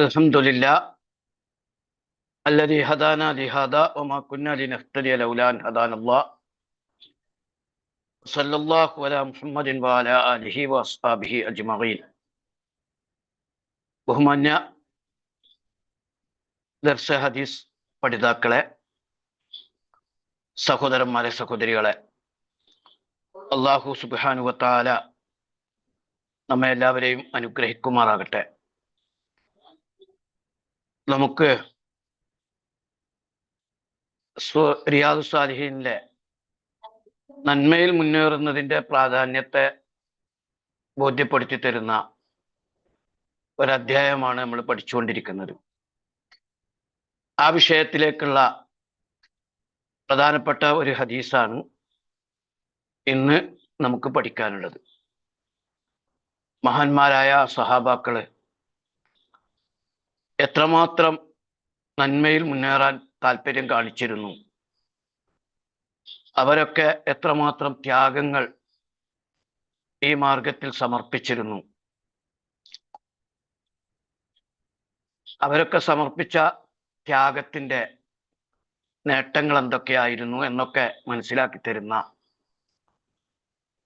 الحمد لله الذي هدانا لهذا وما كنا لنهتدي لولا أن هدانا الله صلى الله على محمد وعلى آله وأصحابه أجمعين ബഹുമാന്യ ദർശ ഹദീസ് പഠിതാക്കളെ സഹോദരന്മാരെ സഹോദരികളെ അള്ളാഹു സുബാനുവത്താല നമ്മെ എല്ലാവരെയും അനുഗ്രഹിക്കുമാറാകട്ടെ നമുക്ക് റിയാദു സാലിഹീനിലെ നന്മയിൽ മുന്നേറുന്നതിന്റെ പ്രാധാന്യത്തെ ബോധ്യപ്പെടുത്തി തരുന്ന ഒരധ്യായമാണ് നമ്മൾ പഠിച്ചുകൊണ്ടിരിക്കുന്നത്. ആ വിഷയത്തിലേക്കുള്ള പ്രധാനപ്പെട്ട ഒരു ഹദീസാണ് ഇന്ന് നമുക്ക് പഠിക്കാനുള്ളത്. മഹാന്മാരായ സഹാബാക്കൾ എത്രമാത്രം നന്മയിൽ മുന്നേറാൻ താല്പര്യം കാണിച്ചിരുന്നു? അവരൊക്കെ എത്രമാത്രം ത്യാഗങ്ങൾ ഈ മാർഗത്തിൽ സമർപ്പിച്ചിരുന്നു? അവരൊക്കെ സമർപ്പിച്ച ത്യാഗത്തിന്റെ നേട്ടങ്ങൾ എന്തൊക്കെയായിരുന്നു എന്നൊക്കെ മനസ്സിലാക്കി തരുന്ന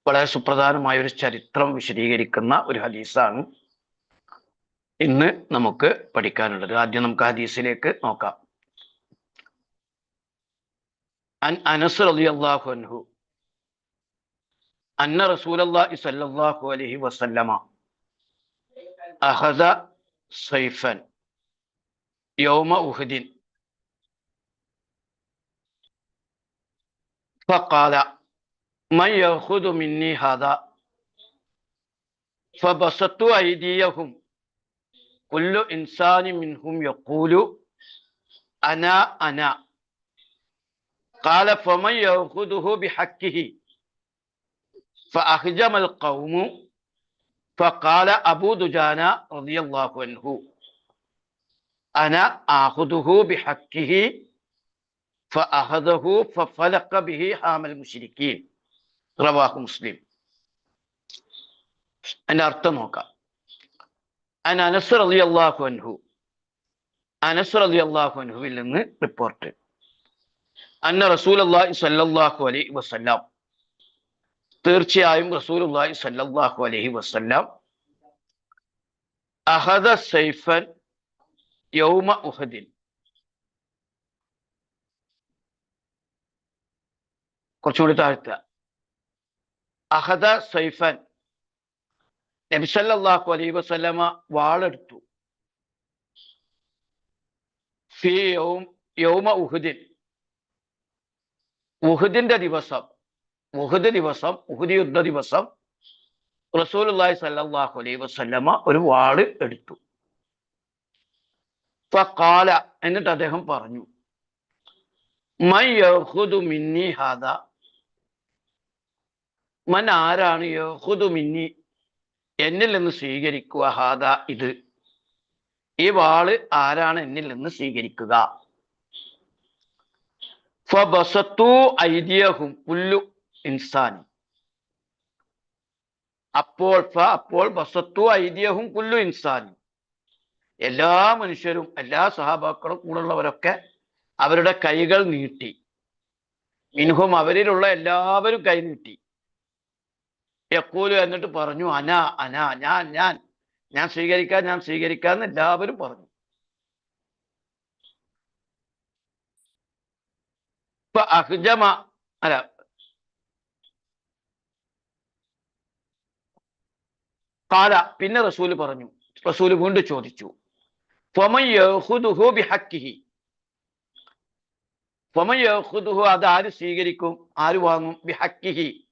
വളരെ സുപ്രധാനമായ ഒരു ചരിത്രം വിശദീകരിക്കുന്ന ഒരു ഹദീസാണ്. ഇന്ന് നമുക്ക് പഠിക്കാനുള്ളത് ആദ്യം നമുക്ക് ഹദീസിലേക്ക് നോക്കാം അൻ അനസ് റളിയല്ലാഹു അൻഹു അന്ന റസൂലല്ലാഹി സ്വല്ലല്ലാഹു അലൈഹി വസല്ലമ അഖദ സൈഫൻ യൗമ ഉഹദിൻ فقال من يأخذ مني هذا فبسطت أيديهم كل إنسان منهم يقول أنا أنا قال فمن يأخذه بحقه فأخجم القوم فقال أبو دجانة رضي الله عنه أنا آخذه بحقه فأخذه ففلق به حام المشركين رواه مسلم അതിന്റെ അർത്ഥം നോക്കാം അൻ അനസ് റലി അള്ളാഹു അൻഹു അനസ് റലി അള്ളാഹു അൻഹുവിൽ നിന്ന് റിപ്പോർട്ട് അന്ന റസൂൽ അള്ളാഹി സല്ലല്ലാഹു അലൈഹി വസല്ലാം തീർച്ചയായും റസൂൽ അള്ളാഹി സല്ലല്ലാഹു അലൈഹി വസല്ലാം അഹദ സൈഫൻ യൗമ ഉഹദിൻ കുറച്ചുകൂടി താഴ്ത്തുക. അഹദ സൈഫൻ നബിസല്ലാഹു അലൈ വസല്ലമ വാളെടുത്തു. ഫി യൗമ ഉഹുദിൻ. ഉഹുദിന്റെ ദിവസം ഉഹുദ് ദിവസം ഉഹുദ് യുദ്ധ ദിവസം റസൂലുള്ളാഹി സല്ലാഹു അലൈ വസല്ലമ ഒരു വാൾ എടുത്തു. കാല എന്നിട്ട് അദ്ദേഹം പറഞ്ഞു മൻ ആരാണ് യഖുദു മിന്നി? എന്നിൽ നിന്ന് സ്വീകരിക്കുക ഹാദ ഇത്. ഈ വാൾ ആരാണ് എന്നിൽ നിന്ന് സ്വീകരിക്കുക ഐദിയഹും പുല്ലു ഇൻസാനി. അപ്പോൾ അപ്പോൾ ബസത്തു ഐദിയഹും പുല്ലു ഇൻസാനി. എല്ലാ മനുഷ്യരും എല്ലാ സഹാബാക്കളും കൂടുള്ളവരൊക്കെ അവരുടെ കൈകൾ നീട്ടി. മിൻഹും അവരിലുള്ള എല്ലാവരും കൈ നീട്ടി. യക്കൂലു എന്നിട്ട് പറഞ്ഞു അന അന ഞാൻ ഞാൻ ഞാൻ സ്വീകരിക്കാൻ ഞാൻ സ്വീകരിക്കാന്ന് എല്ലാവരും പറഞ്ഞു. ഇപ്പൊ അഹ്ജമ അല്ല. കാല പിന്നെ റസൂൽ പറഞ്ഞു. റസൂൽ വീണ്ടും ചോദിച്ചു. അത് ആര് സ്വീകരിക്കും? ആര് വാങ്ങും? ബിഹഖിഹി.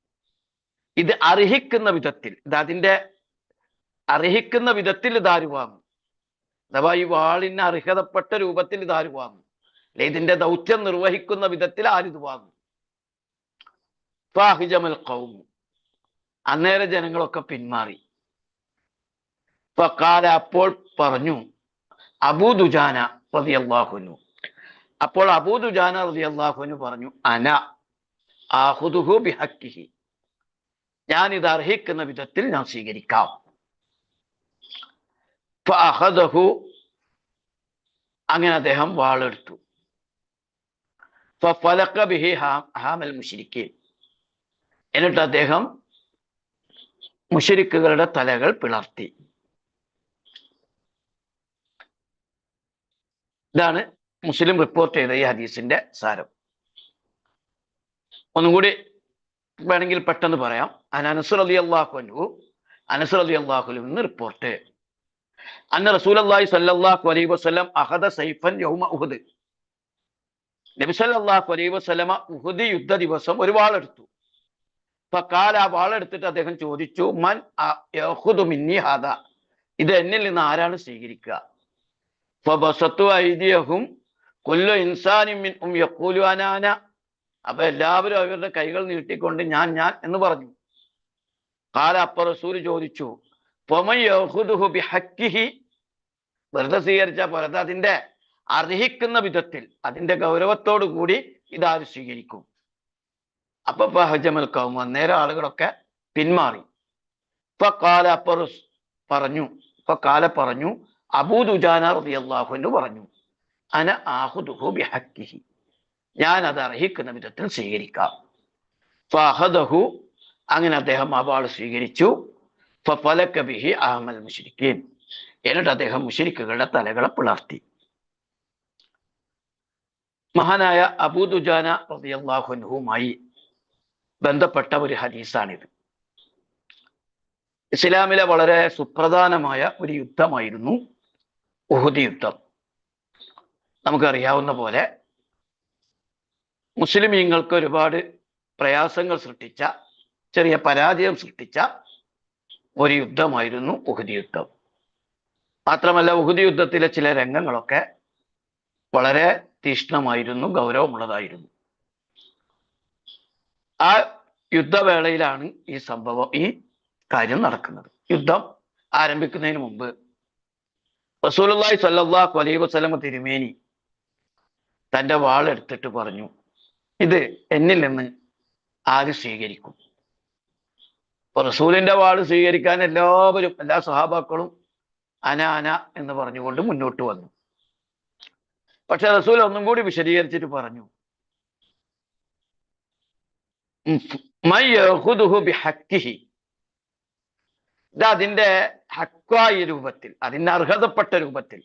ഇത് അർഹിക്കുന്ന വിധത്തിൽ ഇത് അതിന്റെ അർഹിക്കുന്ന വിധത്തിൽ ഇത് ആര് വാങ്ങും അഥവാ ഈ വാളിന് അർഹതപ്പെട്ട രൂപത്തിൽ ഇത് ആര് വാങ്ങും അല്ലെ ഇതിന്റെ ദൗത്യം നിർവഹിക്കുന്ന വിധത്തിൽ ആരിത് വാങ്ങും? ഫാഹിജമൽ ജനങ്ങളൊക്കെ പിന്മാറി. ഫക്കാല അപ്പോൾ പറഞ്ഞു അബൂ ദുജാന അള്ളാഹുനു അപ്പോൾ അബൂ ദുജാന അള്ളാഹുനു പറഞ്ഞു അന ആഹുദുഹു ബിഹക്കിഹി ഞാൻ ഇത് അർഹിക്കുന്ന വിധത്തിൽ ഞാൻ സ്വീകരിക്കാം. അങ്ങനെ അദ്ദേഹം വാളെടുത്തു. എന്നിട്ട് അദ്ദേഹം മുഷരിക്കുകളുടെ തലകൾ പിളർത്തി. ഇതാണ് മുസ്ലിം റിപ്പോർട്ട് ചെയ്ത ഈ ഹദീസിന്റെ സാരം. ഒന്നുകൂടി വേണമെങ്കിൽ പെട്ടെന്ന് പറയാം. അനസർ അലി അള്ളാഹു അനു അനസർ അലി അള്ളാഹുലു നിന്ന് റിപ്പോർട്ട്. അന്ന് റസൂൽ അള്ളാഹി സല്ലാഹു അലൈഹി വസ്ലം അഹദ സൈഫൻ യൗമ ഉഹദ്. നബി സല്ലാഹു അലൈഹി വസ്ലമ ഉഹദ് യുദ്ധ ദിവസം ഒരു വാളെടുത്തു കാല ആ വാളെടുത്തിട്ട് അദ്ദേഹം ചോദിച്ചു മൻ മിന്നി ഹാദ? ഇത് എന്നിൽ നിന്ന് ആരാണ് സ്വീകരിക്കുക? ഫബസത്തു ഐദിയഹും കൊല്ലു ഇൻസാനിമിൻ ഉം യക്കൂലു അനാന അപ്പൊ എല്ലാവരും അവരുടെ കൈകൾ നീട്ടിക്കൊണ്ട് ഞാൻ ഞാൻ എന്ന് പറഞ്ഞു. കാല അപ്പ റസൂൽ ചോദിച്ചു വെറുതെ സ്വീകരിച്ച പോലത്തെ അതിന്റെ അർഹിക്കുന്ന വിധത്തിൽ അതിന്റെ ഗൗരവത്തോടു കൂടി ഇതാര് സ്വീകരിക്കും. അപ്പൊ ഹജമൽ കൗമ അന്നേരം ആളുകളൊക്കെ പിന്മാറി. ഇപ്പൊ കാല അപ്പറസ് പറഞ്ഞു ഇപ്പൊ കാല പറഞ്ഞു അബൂദുജാന പറഞ്ഞു അന ആഹുദുഹു ബിഹക്കിഹി ഞാൻ അത് അർഹിക്കുന്ന വിധത്തിൽ സ്വീകരിക്കാം. ഫഹദഹു അങ്ങനെ അദ്ദേഹം ആ വാൾ സ്വീകരിച്ചു ഫലക്കബിഹി അഹമൽ മുഷിരിക്കീൻ എന്നിട്ട് അദ്ദേഹം മുഷിരിക്കുകളുടെ തലകളെ പിളർത്തി. മഹാനായ അബൂദുജാന റളിയല്ലാഹുനുമായി ബന്ധപ്പെട്ട ഒരു ഹദീസാണിത്. ഇസ്ലാമിലെ വളരെ സുപ്രധാനമായ ഒരു യുദ്ധമായിരുന്നു ഉഹുദ് യുദ്ധം. നമുക്കറിയാവുന്ന പോലെ മുസ്ലിമീങ്ങൾക്ക് ഒരുപാട് പ്രയാസങ്ങൾ സൃഷ്ടിച്ച ചെറിയ പരാജയം സൃഷ്ടിച്ച ഒരു യുദ്ധമായിരുന്നു ഉഹുദ് യുദ്ധം. മാത്രമല്ല ഉഹുദ് യുദ്ധത്തിലെ ചില രംഗങ്ങളൊക്കെ വളരെ തീഷ്ണമായിരുന്നു ഗൗരവമുള്ളതായിരുന്നു. ആ യുദ്ധവേളയിലാണ് ഈ സംഭവം ഈ കാര്യം നടക്കുന്നത്. യുദ്ധം ആരംഭിക്കുന്നതിന് മുമ്പ് റസൂലുള്ളാഹി സ്വല്ലല്ലാഹു അലൈഹി വസല്ലമ തിരുമേനി തന്റെ വാളെടുത്തിട്ട് പറഞ്ഞു ഇത് എന്നിൽ നിന്ന് ആര് സ്വീകരിക്കും. ഇപ്പൊ റസൂലിന്റെ വാൾ സ്വീകരിക്കാൻ എല്ലാവരും എല്ലാ സഹാബാക്കളും അന അന എന്ന് പറഞ്ഞുകൊണ്ട് മുന്നോട്ട് വന്നു. പക്ഷെ റസൂൽ ഒന്നും കൂടി വിശദീകരിച്ചിട്ട് പറഞ്ഞു. ഇത് അതിന്റെ ഹക്വായ രൂപത്തിൽ അതിന്റെ അർഹതപ്പെട്ട രൂപത്തിൽ.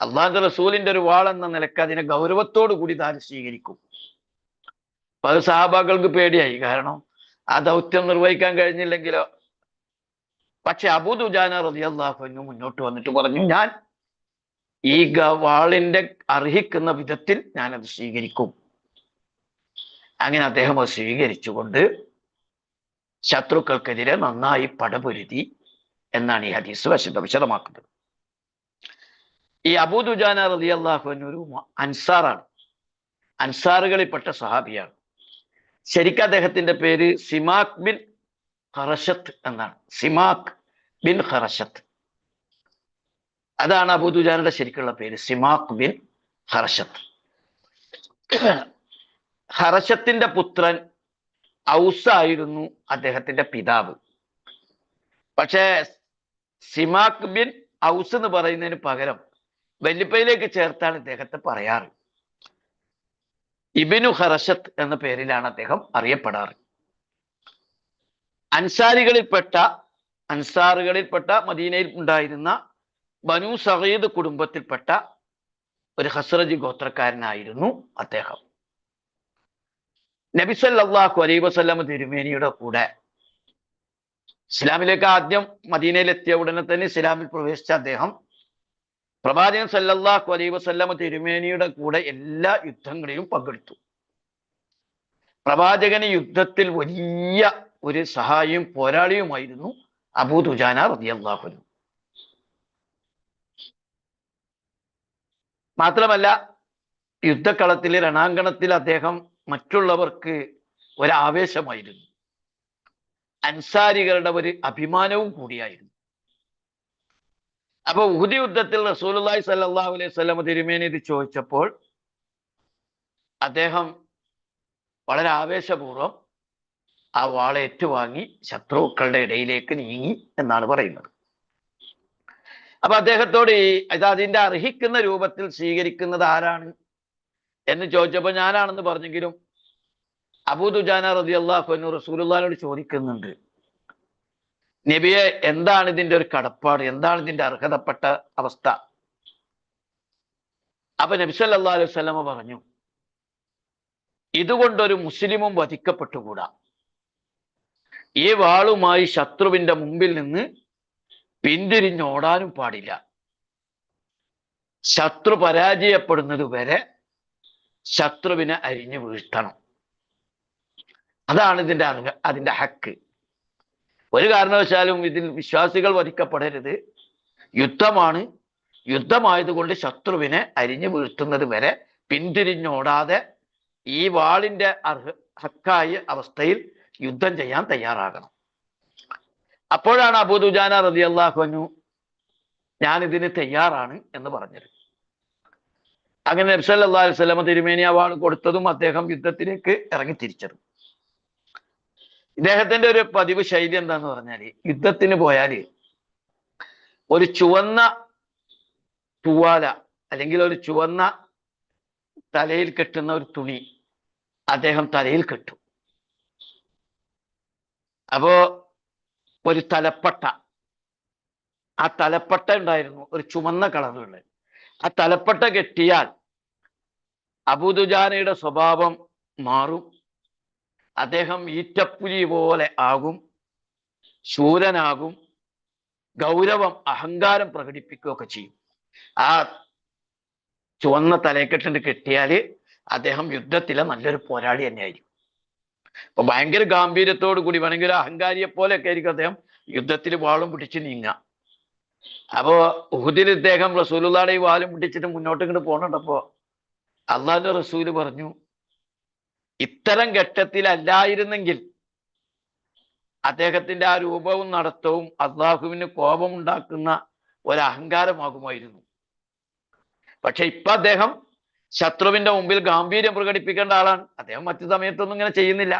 അള്ളാഹു റസൂലിന്റെ ഒരു വാളെന്ന നിലയ്ക്ക് അതിനെ ഗൗരവത്തോടു കൂടി താൻ സ്വീകരിക്കും. അപ്പൊ അത് സഹാബാക്കൾക്ക് പേടിയായി. കാരണം ആ ദൗത്യം നിർവഹിക്കാൻ കഴിഞ്ഞില്ലെങ്കിലോ? പക്ഷെ അബൂദുജാന റളിയല്ലാഹു മുന്നോട്ട് വന്നിട്ട് പറഞ്ഞു ഞാൻ ഈ ഗവാളിന്റെ അർഹിക്കുന്ന വിധത്തിൽ ഞാൻ അത് സ്വീകരിക്കും. അങ്ങനെ അദ്ദേഹം അത് സ്വീകരിച്ചുകൊണ്ട് ശത്രുക്കൾക്കെതിരെ നന്നായി പടപൊരുതി എന്നാണ് ഈ ഹദീസ് വശത വിശദമാക്കുന്നത്. ഈ അബൂദുജാന റതി അള്ളാഹു ഒരു അൻസാറാണ്. അൻസാറുകളിൽപ്പെട്ട സഹാബിയാണ്. ശരിക്കും അദ്ദേഹത്തിന്റെ പേര് സിമാക് ബിൻ ഹറഷത്ത് എന്നാണ്. സിമാക് ബിൻ ഹറഷത്ത് അതാണ് അബൂദുജാനയുടെ ശരിക്കുള്ള പേര് സിമാക് ബിൻ ഹർഷത്ത് ഹർഷത്തിന്റെ പുത്രൻ ഔസ് ആയിരുന്നു അദ്ദേഹത്തിന്റെ പിതാവ്. പക്ഷേ സിമാക് ബിൻ ഔസ് എന്ന് പറയുന്നതിന് പകരം വല്ലിപ്പയിലേക്ക് ചേർത്താണ് ഇദ്ദേഹത്തെ പറയാറ്. ഇബിനു ഹറഷത്ത് എന്ന പേരിലാണ് അദ്ദേഹം അറിയപ്പെടാറ്. അൻസാരികളിൽപ്പെട്ട അൻസാറുകളിൽപ്പെട്ട മദീനയിൽ ഉണ്ടായിരുന്ന ബനു സഹീദ് കുടുംബത്തിൽപ്പെട്ട ഒരു ഹസ്രജ് ഗോത്രക്കാരനായിരുന്നു അദ്ദേഹം. നബിസല്ലാഹു അലൈ വസ്ലാം തിരുമേനിയുടെ കൂടെ ഇസ്ലാമിലേക്ക് ആദ്യം മദീനയിലെത്തിയ ഉടനെ തന്നെ ഇസ്ലാമിൽ പ്രവേശിച്ച അദ്ദേഹം പ്രവാചകൻ സല്ലല്ലാഹു അലൈ വസല്ലമ തിരുമേനിയുടെ കൂടെ എല്ലാ യുദ്ധങ്ങളിലും പങ്കെടുത്തു. പ്രവാചകന് യുദ്ധത്തിൽ വലിയ ഒരു സഹായിയും പോരാളിയുമായിരുന്നു അബൂ ദുജാന റതിയല്ലാഹുനു മാത്രമല്ല യുദ്ധക്കളത്തിൽ രണാങ്കണത്തിൽ അദ്ദേഹം മറ്റുള്ളവർക്ക് ഒരാവേശമായിരുന്നു. അൻസാരികളുടെ ഒരു അഭിമാനവും കൂടിയായിരുന്നു. അപ്പൊ ഉഹുദി യുദ്ധത്തിൽ റസൂലി സല്ലല്ലാഹു അലൈഹി വസല്ലം തിരുമേനി ചോദിച്ചപ്പോൾ അദ്ദേഹം വളരെ ആവേശപൂർവം ആ വാളെ ഏറ്റുവാങ്ങി ശത്രുക്കളുടെ ഇടയിലേക്ക് നീങ്ങി എന്നാണ് പറയുന്നത്. അപ്പൊ അദ്ദേഹത്തോട് ഈ അതിന്റെ അർഹിക്കുന്ന രൂപത്തിൽ സ്വീകരിക്കുന്നത് ആരാണ് എന്ന് ചോദിച്ചപ്പോ ഞാനാണെന്ന് പറഞ്ഞെങ്കിലും അബൂദുജാന റതി അള്ളാഹു റസൂലുള്ളാഹിനോട് ചോദിക്കുന്നുണ്ട്. നബിയെ എന്താണ് ഇതിന്റെ ഒരു കടപ്പാട്? എന്താണ് ഇതിന്റെ അർഹതപ്പെട്ട അവസ്ഥ? അപ്പൊ നബി അലൈഹി വസല്ലമ പറഞ്ഞു ഇതുകൊണ്ടൊരു മുസ്ലിമും വധിക്കപ്പെട്ടുകൂടാ. ഈ വാളുമായി ശത്രുവിന്റെ മുമ്പിൽ നിന്ന് പിന്തിരിഞ്ഞോടാനും പാടില്ല. ശത്രു പരാജയപ്പെടുന്നത് വരെ ശത്രുവിനെ അരിഞ്ഞു വീഴ്ത്തണം. അതാണ് ഇതിന്റെ അതിന്റെ ഹക്ക്. ഒരു കാരണവശാലും ഇതിൽ വിശ്വാസികൾ വധിക്കപ്പെടരുത്. യുദ്ധമാണ്. യുദ്ധമായതുകൊണ്ട് ശത്രുവിനെ അരിഞ്ഞു വീഴ്ത്തുന്നത് വരെ പിന്തിരിഞ്ഞോടാതെ ഈ വാളിന്റെ അർഹ ഹക്കായ അവസ്ഥയിൽ യുദ്ധം ചെയ്യാൻ തയ്യാറാകണം. അപ്പോഴാണ് അബൂദുജാന റതി അള്ളാഹുനു ഞാൻ ഇതിന് തയ്യാറാണ് എന്ന് പറഞ്ഞത്. അങ്ങനെ നബ്സല്ലാ അലൈഹി സ്വലമ തിരുമേനി വാൾ കൊടുത്തതും അദ്ദേഹം യുദ്ധത്തിലേക്ക് ഇറങ്ങി തിരിച്ചത്. ഇദ്ദേഹത്തിന്റെ ഒരു പതിവ് ശൈലി എന്താന്ന് പറഞ്ഞാൽ യുദ്ധത്തിന് പോയാൽ ഒരു ചുവന്ന തൂവാല അല്ലെങ്കിൽ ഒരു ചുവന്ന തലയിൽ കെട്ടുന്ന ഒരു തുണി അദ്ദേഹം തലയിൽ കെട്ടു. അപ്പോ ഒരു തലപ്പട്ട ആ തലപ്പട്ട ഉണ്ടായിരുന്നു ഒരു ചുവന്ന കളറുള്ള ആ തലപ്പട്ട കെട്ടിയാൽ അബുദുജാനയുടെ സ്വഭാവം മാറും. അദ്ദേഹം ഈറ്റപ്പുലി പോലെ ആകും ശൂരനാകും ഗൗരവം അഹങ്കാരം പ്രകടിപ്പിക്കുകയൊക്കെ ചെയ്യും. ആ ചുവന്ന തലയെക്കെട്ടിട്ട് കിട്ടിയാൽ അദ്ദേഹം യുദ്ധത്തിലെ നല്ലൊരു പോരാളി തന്നെയായിരിക്കും. അപ്പൊ ഭയങ്കര ഗാംഭീര്യത്തോടു കൂടി ഒരു അഹങ്കാരിയെ പോലെയൊക്കെ ആയിരിക്കും അദ്ദേഹം യുദ്ധത്തിൽ വാളും പിടിച്ച് നീങ്ങ അപ്പോ ഉഹുദിൽ ഇദ്ദേഹം റസൂലുള്ളാടെ ഈ വാലും പിടിച്ചിട്ട് മുന്നോട്ട് ഇങ്ങോട്ട് പോകണ്ടപ്പോ അള്ളാഹിന്റെ റസൂൽ പറഞ്ഞു ഇത്തരം ഘട്ടത്തിലല്ലായിരുന്നെങ്കിൽ അദ്ദേഹത്തിന്റെ ആ രൂപവും നടത്തവും അള്ളാഹുവിന് കോപമുണ്ടാക്കുന്ന ഒരു അഹങ്കാരമാകുമായിരുന്നു പക്ഷെ ഇപ്പൊ അദ്ദേഹം ശത്രുവിന്റെ മുമ്പിൽ ഗാംഭീര്യം പ്രകടിപ്പിക്കേണ്ട ആളാണ്. അദ്ദേഹം മറ്റു സമയത്തൊന്നും ഇങ്ങനെ ചെയ്യുന്നില്ല.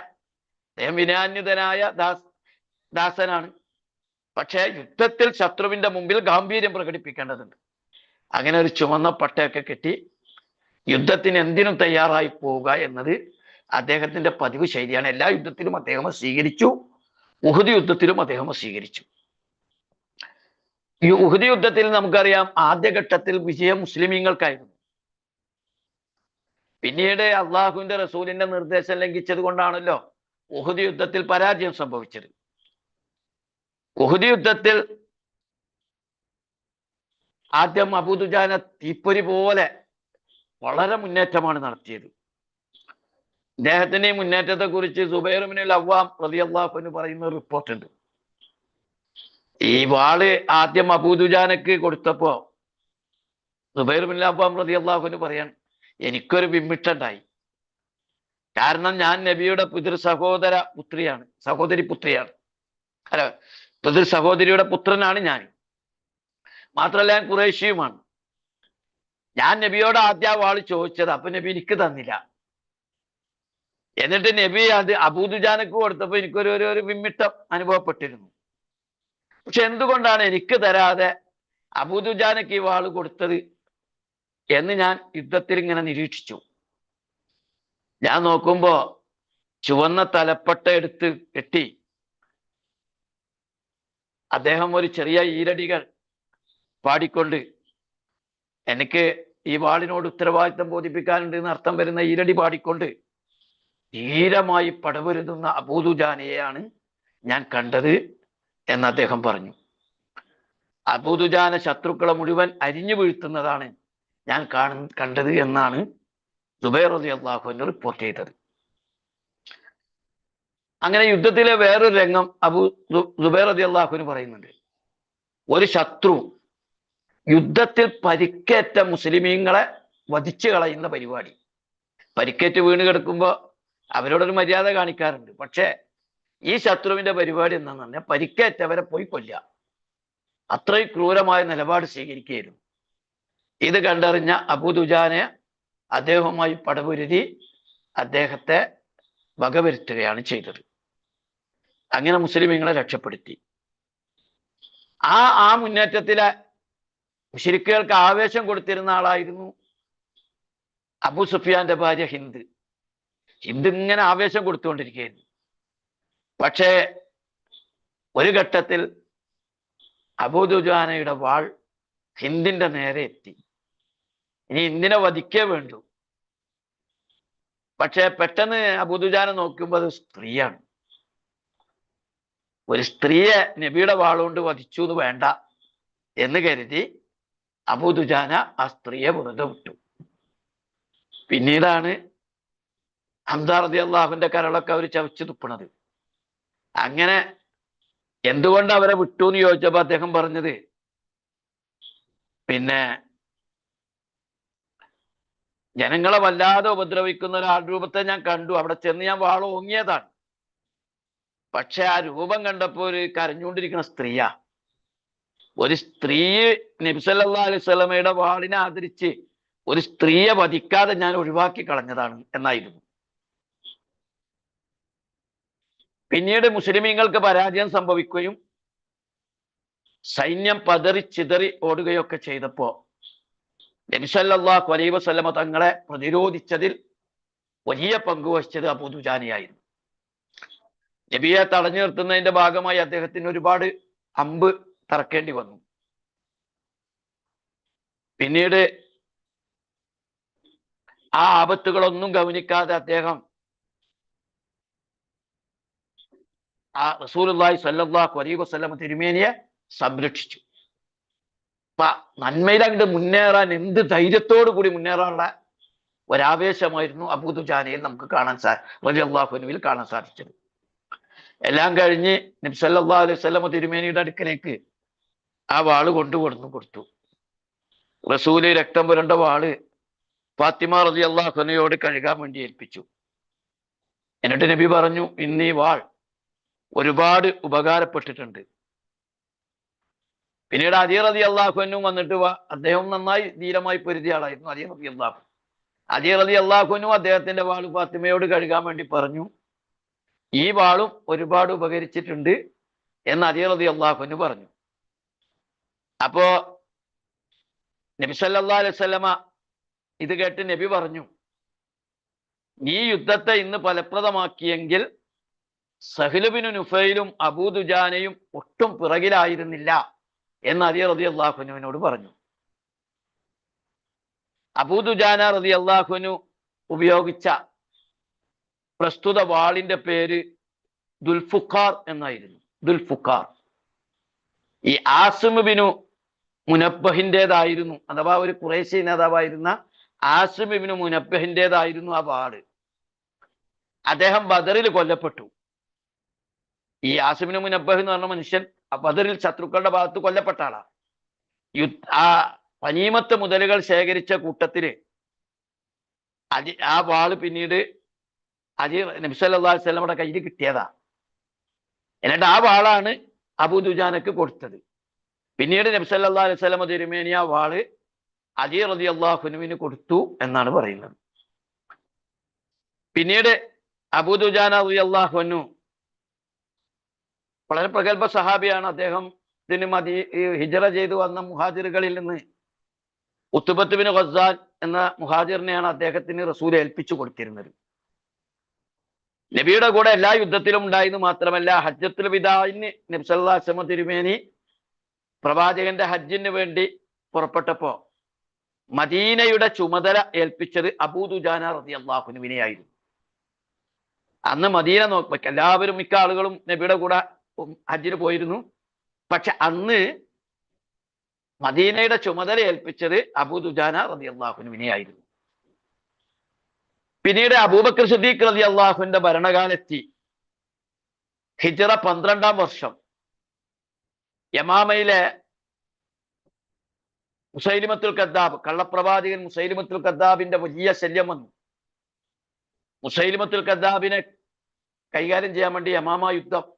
അദ്ദേഹം വിനാന്യതനായ ദാസ് ദാസനാണ്. പക്ഷെ യുദ്ധത്തിൽ ശത്രുവിന്റെ മുമ്പിൽ ഗാംഭീര്യം പ്രകടിപ്പിക്കേണ്ടതുണ്ട്. അങ്ങനെ ഒരു ചുമന്ന പട്ടയൊക്കെ കെട്ടി യുദ്ധത്തിന് എന്തിനും തയ്യാറായി പോവുക എന്നത് അദ്ദേഹത്തിന്റെ പതിവ് ശൈലിയാണ്. എല്ലാ യുദ്ധത്തിലും അദ്ദേഹം സ്വീകരിച്ചു. ഉഹുദ് യുദ്ധത്തിലും അദ്ദേഹം സ്വീകരിച്ചു. ഈ ഉഹുദ് യുദ്ധത്തിൽ നമുക്കറിയാം ആദ്യഘട്ടത്തിൽ വിജയം മുസ്ലിമീങ്ങൾക്കായിരുന്നു. പിന്നീട് അള്ളാഹുവിന്റെ റസൂലിന്റെ നിർദ്ദേശം ലംഘിച്ചത് കൊണ്ടാണല്ലോ ഉഹുദ് യുദ്ധത്തിൽ പരാജയം സംഭവിച്ചത്. ഉഹുദ് യുദ്ധത്തിൽ ആദ്യം അബൂദുജാന തീപ്പൊരി പോലെ വളരെ മുന്നേറ്റമാണ് നടത്തിയത്. ഇദ്ദേഹത്തിന്റെ മുന്നേറ്റത്തെക്കുറിച്ച് മുന്നേറ്റത്തെ കുറിച്ച് സുബൈറുമിനുൽ അവ്വാം റതി അള്ളാഹുന് പറയുന്ന റിപ്പോർട്ട് ഉണ്ട് ഈ വാൾ ആദ്യം അബൂദുജാനക്ക് കൊടുത്തപ്പോ സുബൈറുമിനിൽ അവ്വാം റതി അള്ളാഹുന് പറയാൻ എനിക്കൊരു വിമ്മിട്ടുണ്ടായി കാരണം ഞാൻ നബിയുടെ പിതൃ സഹോദര പുത്രിയാണ് സഹോദരി പുത്രിയാണ്. അല്ല പിതൃ സഹോദരിയുടെ പുത്രനാണ് ഞാൻ. മാത്രമല്ല ഞാൻ കുറേശ്യയുമാണ് ഞാൻ നബിയോട് ആദ്യ വാൾ ചോദിച്ചത് അപ്പൊ നബി എനിക്ക് തന്നില്ല. എന്നിട്ട് നബി അത് അബൂദുജാനക്ക് കൊടുത്തപ്പോ എനിക്കൊരു ഒരു ഒരു വിമ്മിട്ടം അനുഭവപ്പെട്ടിരുന്നു. പക്ഷെ എന്തുകൊണ്ടാണ് എനിക്ക് തരാതെ അബൂദുജാനക്ക് ഈ വാൾ കൊടുത്തത് എന്ന് ഞാൻ യുദ്ധത്തിൽ ഇങ്ങനെ നിരീക്ഷിച്ചു. ഞാൻ നോക്കുമ്പോ ചുവന്ന തലപ്പട്ട എടുത്ത് കെട്ടി അദ്ദേഹം ഒരു ചെറിയ ഈരടികൾ പാടിക്കൊണ്ട് എനിക്ക് ഈ വാളിനോട് ഉത്തരവാദിത്തം ബോധിപ്പിക്കാനുണ്ട് എന്ന് അർത്ഥം വരുന്ന ഈരടി പാടിക്കൊണ്ട് ധീരമായി പടവരുതുന്ന അബൂദുജാനയെയാണ് ഞാൻ കണ്ടത് എന്ന് അദ്ദേഹം പറഞ്ഞു. അബൂദുജാന ശത്രുക്കളെ മുഴുവൻ അരിഞ്ഞു വീഴ്ത്തുന്നതാണ് ഞാൻ കാണു കണ്ടത് എന്നാണ് സുബൈർ അലി അള്ളാഹുവിന് റിപ്പോർട്ട് ചെയ്തത്. അങ്ങനെ യുദ്ധത്തിലെ വേറൊരു രംഗം അബു സുബൈർ അലി അള്ളാഹുവിന് പറയുന്നുണ്ട്. ഒരു ശത്രു യുദ്ധത്തിൽ പരിക്കേറ്റ മുസ്ലിമീങ്ങളെ വധിച്ചു കളയുന്ന പരിപാടി. പരിക്കേറ്റ് വീണ് കിടക്കുമ്പോൾ അവരോടൊരു മര്യാദ കാണിക്കാറുണ്ട്. പക്ഷേ ഈ ശത്രുവിന്റെ പരിപാടി എന്താന്ന് പറഞ്ഞാൽ പരിക്കേറ്റവരെ പോയി കൊല്ലുക. അത്രയും ക്രൂരമായ നിലപാട് സ്വീകരിക്കുകയായിരുന്നു. ഇത് കണ്ടറിഞ്ഞ അബുദുജാനെ അദ്ദേഹവുമായി പടപുരുതി അദ്ദേഹത്തെ വകവരുത്തുകയാണ് ചെയ്തത്. അങ്ങനെ മുസ്ലിമീങ്ങളെ രക്ഷപ്പെടുത്തി. ആ ആ മുന്നേറ്റത്തിലെ മുഷിരിക്കുകൾക്ക് ആവേശം കൊടുത്തിരുന്ന ആളായിരുന്നു അബു സുഫിയാന്റെ ഭാര്യ ഹിന്ദ്. ഇങ്ങനെ ആവേശം കൊടുത്തുകൊണ്ടിരിക്കുകയായിരുന്നു. പക്ഷേ ഒരു ഘട്ടത്തിൽ അബൂദുജാനയുടെ വാൾ ഹിന്ദിന്റെ നേരെ എത്തി. ഇനി ഹിന്ദിനെ വധിക്കേ വേണ്ടു? പക്ഷേ പെട്ടെന്ന് അബൂദുജാന നോക്കുമ്പോൾ അത് സ്ത്രീയാണ്. ഒരു സ്ത്രീയെ നബിയുടെ വാളുകൊണ്ട് വധിച്ചു എന്ന് വേണ്ട എന്ന് കരുതി അബൂദുജാന ആ സ്ത്രീയെ വെറുതെ വിട്ടു. പിന്നീടാണ് റതി അള്ളാഹുവിന്റെ കരളൊക്കെ അവർ ചവച്ച് തുപ്പണത്. അങ്ങനെ എന്തുകൊണ്ട് അവരെ വിട്ടു എന്ന് ചോദിച്ചപ്പോ അദ്ദേഹം പറഞ്ഞത് പിന്നെ ജനങ്ങളെ വല്ലാതെ ഉപദ്രവിക്കുന്ന ഒരു രൂപത്തെ ഞാൻ കണ്ടു. അവിടെ ചെന്ന് ഞാൻ വാള ഓങ്ങിയതാണ്. പക്ഷെ ആ രൂപം കണ്ടപ്പോ ഒരു കരഞ്ഞുകൊണ്ടിരിക്കുന്ന സ്ത്രീയാ. ഒരു സ്ത്രീ നബിസല്ലാ അലൈഹി സ്വലമയുടെ വാളിനെ ആദരിച്ച് ഒരു സ്ത്രീയെ വധിക്കാതെ ഞാൻ ഒഴിവാക്കി കളഞ്ഞതാണ് എന്നായിരുന്നു. പിന്നീട് മുസ്ലിമീങ്ങൾക്ക് പരാജയം സംഭവിക്കുകയും സൈന്യം പതറി ചിതറി ഓടുകയൊക്കെ ചെയ്തപ്പോ നബിസല്ലാഹു അലൈ വസ്ലമ തങ്ങളെ പ്രതിരോധിച്ചതിൽ വലിയ പങ്കുവഹിച്ചത് അബൂദുജാനിയായിരുന്നു നബിയെ തടഞ്ഞു നിർത്തുന്നതിന്റെ ഭാഗമായി അദ്ദേഹത്തിന് ഒരുപാട് അമ്പ് തറക്കേണ്ടി വന്നു. പിന്നീട് ആ ആപത്തുകളൊന്നും ഗവനിക്കാതെ അദ്ദേഹം ആ റസൂലുള്ളാഹി സല്ലല്ലാഹു അലൈഹി വസ്ലമ തിരുമേനിയെ സംരക്ഷിച്ചു. അപ്പൊ നന്മയിൽ അങ്ങോട്ട് മുന്നേറാൻ എന്ത് ധൈര്യത്തോടു കൂടി മുന്നേറാനുള്ള ഒരാവേശമായിരുന്നു അബൂദുജാനയിൽ നമുക്ക് കാണാൻ സാ വലിയ അള്ളാഹുനുവിൽ കാണാൻ സാധിച്ചത്. എല്ലാം കഴിഞ്ഞ് നബ്സല്ലാ അലൈഹി സ്വലമ തിരുമേനിയുടെ അടുക്കലേക്ക് ആ വാൾ കൊണ്ടുകൊടുന്നു കൊടുത്തു റസൂൽ രക്തം പുരണ്ട വാൾ ഫാത്തിമ റസി അള്ളാഹുനയോട് കഴുകാൻ വേണ്ടി ഏൽപ്പിച്ചു. എന്നിട്ട് നബി പറഞ്ഞു ഇന്നീ വാൾ ഒരുപാട് ഉപകാരപ്പെട്ടിട്ടുണ്ട്. പിന്നീട് അജീർ റതി അള്ളാഹുനും വന്നിട്ട് അദ്ദേഹം നന്നായി ധീരമായി പൊരുതിയ ആളായിരുന്നു അജീർ അതി അള്ളാഹു അജീർ റതി അള്ളാഹുനും അദ്ദേഹത്തിന്റെ വാൾ ഫാത്തിമയോട് കഴുകാൻ വേണ്ടി പറഞ്ഞു ഈ വാളും ഒരുപാട് ഉപകരിച്ചിട്ടുണ്ട് എന്ന് അജീർ റതി അള്ളാഹുന് പറഞ്ഞു. അപ്പോ നബി സല്ലാ അലൈഹി സ്വലമ ഇത് കേട്ട് നബി പറഞ്ഞു ഈ യുദ്ധത്തെ ഇന്ന് ഫലപ്രദമാക്കിയെങ്കിൽ സഹിലുബിനു നുഫൈലും അബൂദുജാനയും ഒട്ടും പിറകിലായിരുന്നില്ല എന്ന് അലി റതി അള്ളാഹുനുവിനോട് പറഞ്ഞു. അബൂദുജാന റതി അള്ളാഹുനു ഉപയോഗിച്ച പ്രസ്തുത വാളിന്റെ പേര് ദുൽഫുഖാർ എന്നായിരുന്നു. ദുൽഫുഖാർ. ഈ ആസിമുബിനു മുനബഹിന്റെതായിരുന്നു അഥവാ ഒരു കുറേശ്യ നേതാവായിരുന്ന ആസിം ബിനു മുനബഹിന്റെതായിരുന്നു ആ വാൾ. അദ്ദേഹം ബദറിൽ കൊല്ലപ്പെട്ടു. ഈ ആസിമിന് മുനബ്ബഹ് എന്ന് പറഞ്ഞ മനുഷ്യൻ ബദറിൽ ശത്രുക്കളുടെ ഭാഗത്ത് കൊല്ലപ്പെട്ട ആളാ. യു ആ പനീമത്ത് മുതലുകൾ ശേഖരിച്ച കൂട്ടത്തിൽ അതി ആ വാൾ പിന്നീട് അജി നബ്സല്ലാ വല്ലമയുടെ കയ്യിൽ കിട്ടിയതാ. എന്നിട്ട് ആ വാളാണ് അബൂ ദുജാനക്ക് കൊടുത്തത്. പിന്നീട് നബ്സല്ലാ അലൈഹി സ്വലമ തിരുമേനി ആ വാൾ അജി റതി അള്ളാഹുനുവിന് കൊടുത്തു എന്നാണ് പറയുന്നത്. പിന്നീട് അബൂദുജാന റതി അള്ളാഹുനു വളരെ പ്രഗത്ഭ സഹാബിയാണ്. അദ്ദേഹം ഇതിന് മതി ഈ ഹിജറ ചെയ്തു വന്ന മുഹാജിറുകളിൽ നിന്ന്. ഉത്തുബത്തുബിന് ഖസാൻ എന്ന മുഹാജിറിനെയാണ് അദ്ദേഹത്തിന് റസൂൽ ഏൽപ്പിച്ചു കൊടുത്തിരുന്നത്. നബിയുടെ കൂടെ എല്ലാ യുദ്ധത്തിലും ഉണ്ടായിരുന്നു മാത്രമല്ല ഹജ്ജത്തുൽ വിദായിന് നബ്സല്ലാസമ തിരുമേനി പ്രവാചകന്റെ ഹജ്ജിന് വേണ്ടി പുറപ്പെട്ടപ്പോ മദീനയുടെ ചുമതല ഏൽപ്പിച്ചത് അബൂദുജാന റതി അള്ളാഹുനുവിനെയായിരുന്നു അന്ന് മദീന നോക്കി എല്ലാവരും മിക്ക ആളുകളും നബിയുടെ കൂടെ ഹജ്ജിന് പോയിരുന്നു. പക്ഷെ അന്ന് മദീനയുടെ ചുമതല ഏൽപ്പിച്ചത് അബൂദുജാന റതി അള്ളാഹുനുവിനെയായിരുന്നു പിന്നീട് അബൂബക്കർ സുദ്ദീഖ് റതി അള്ളാഹുവിന്റെ ഭരണകാലത്തി. ഹിജറ പന്ത്രണ്ടാം വർഷം. യമാമയിലെ മുസൈലിമത്തുൽ കദ്ദാബ് കള്ളപ്രവാചകൻ മുസൈലിമത്തുൽ കദ്ദാബിന്റെ വലിയ ശല്യം വന്നു. മുസൈലിമത്തുൽ കദ്ദാബിനെ കൈകാര്യം ചെയ്യാൻ വേണ്ടി യമാമ യുദ്ധം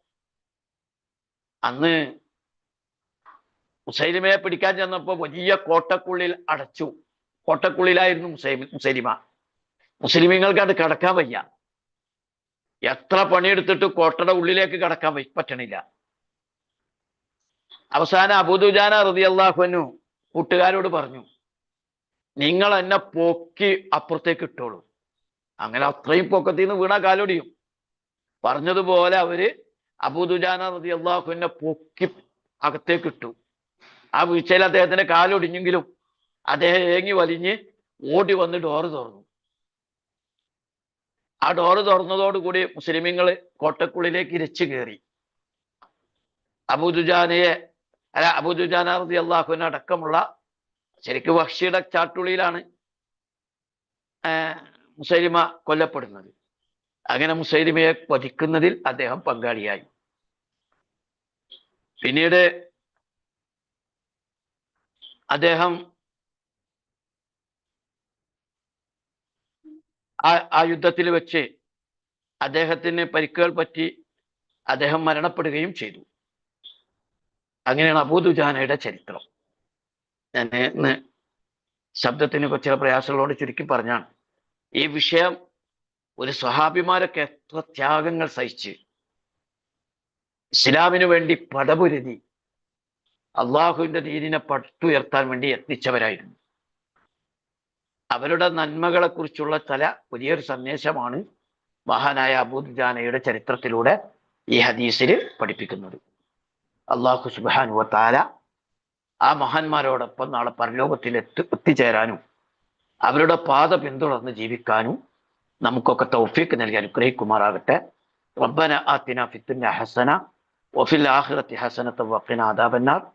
അന്ന് മുസൈലിമയെ പിടിക്കാൻ ചെന്നപ്പോ വലിയ കോട്ടക്കുള്ളിൽ അടച്ചു. കോട്ടക്കുള്ളിലായിരുന്നു മുസൈമി മുസൈലിമ. മുസ്ലിമീങ്ങൾക്ക് അത് കടക്കാൻ വയ്യ. എത്ര പണിയെടുത്തിട്ട് കോട്ടയുടെ ഉള്ളിലേക്ക് കടക്കാൻ പറ്റണില്ല. അവസാനം അബൂദുജാന റതി അള്ളാഹുനു കൂട്ടുകാരോട് പറഞ്ഞു നിങ്ങൾ എന്നെ പൊക്കി അപ്പുറത്തേക്ക് ഇട്ടോളൂ. അങ്ങനെ അത്രയും പൊക്കത്തിൽ നിന്ന് വീണ കാലൊടിയും. പറഞ്ഞതുപോലെ അവർ അബൂദുജാന നദി അള്ളാഹുവിനെ പൊക്കി അകത്തേക്ക് ഇട്ടു. ആ വീഴ്ചയിൽ അദ്ദേഹത്തിന്റെ കാലൊടിഞ്ഞെങ്കിലും അദ്ദേഹം ഏങ്ങി വലിഞ്ഞ് ഓടി വന്ന് ഡോറ് തുറന്നു. ആ ഡോറ് തുറന്നതോടുകൂടി മുസ്ലിമീങ്ങൾ കോട്ടക്കുള്ളിലേക്ക് ഇരച്ചു കയറി. അബൂദുജാനയെ അല്ല അബൂദുജാന റതി അള്ളാഹുവിനെ അടക്കമുള്ള ശരിക്കും വഹ്ഷിയുടെ ചാട്ടുള്ളിയിലാണ് മുസലിമ കൊല്ലപ്പെടുന്നത്. അങ്ങനെ മുസൈലിമയെ വധിക്കുന്നതിൽ അദ്ദേഹം പങ്കാളിയായി. പിന്നീട് അദ്ദേഹം ആ യുദ്ധത്തിൽ വെച്ച് അദ്ദേഹത്തിന് പരിക്കുകൾ പറ്റി അദ്ദേഹം മരണപ്പെടുകയും ചെയ്തു. അങ്ങനെയാണ് അബൂദുജാനയുടെ ചരിത്രം. ഞാൻ ഇന്ന് ശബ്ദത്തിന് ചില പ്രയാസങ്ങളോട് ചുരുക്കി പറഞ്ഞാണ്. ഈ വിഷയം ഒരു സ്വഹാബിമാരൊക്കെ എത്ര ത്യാഗങ്ങൾ സഹിച്ച്. ഇസ്ലാമിനു വേണ്ടി പടപുരുതി അള്ളാഹുവിന്റെ ദീനിനെ പട്ടുയർത്താൻ വേണ്ടി എത്തിച്ചവരായിരുന്നു അവരുടെ നന്മകളെ കുറിച്ചുള്ള ചില പുതിയൊരു സന്ദേശമാണ് മഹാനായ അബൂദ്ജാനയുടെ ചരിത്രത്തിലൂടെ ഈ ഹദീസിൽ പഠിപ്പിക്കുന്നത്. അള്ളാഹു സുബാനു താല ആ മഹാന്മാരോടൊപ്പം നാളെ പരലോകത്തിൽ എത്തി എത്തിച്ചേരാനും അവരുടെ പാത പിന്തുടർന്ന് ജീവിക്കാനും نمكوك التوفيق نلقى كمارا غتا ربنا آتنا في الدنيا حسنة وفي الآخرة حسنة وقنا عذاب النار.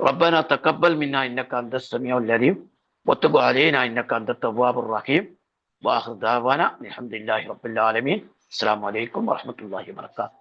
ربنا تقبل منا إنك أنت السميع العليم وتب علينا إنك أنت التواب الرحيم. وآخر دعوانا الحمد لله رب العالمين. السلام عليكم ورحمة الله وبركاته.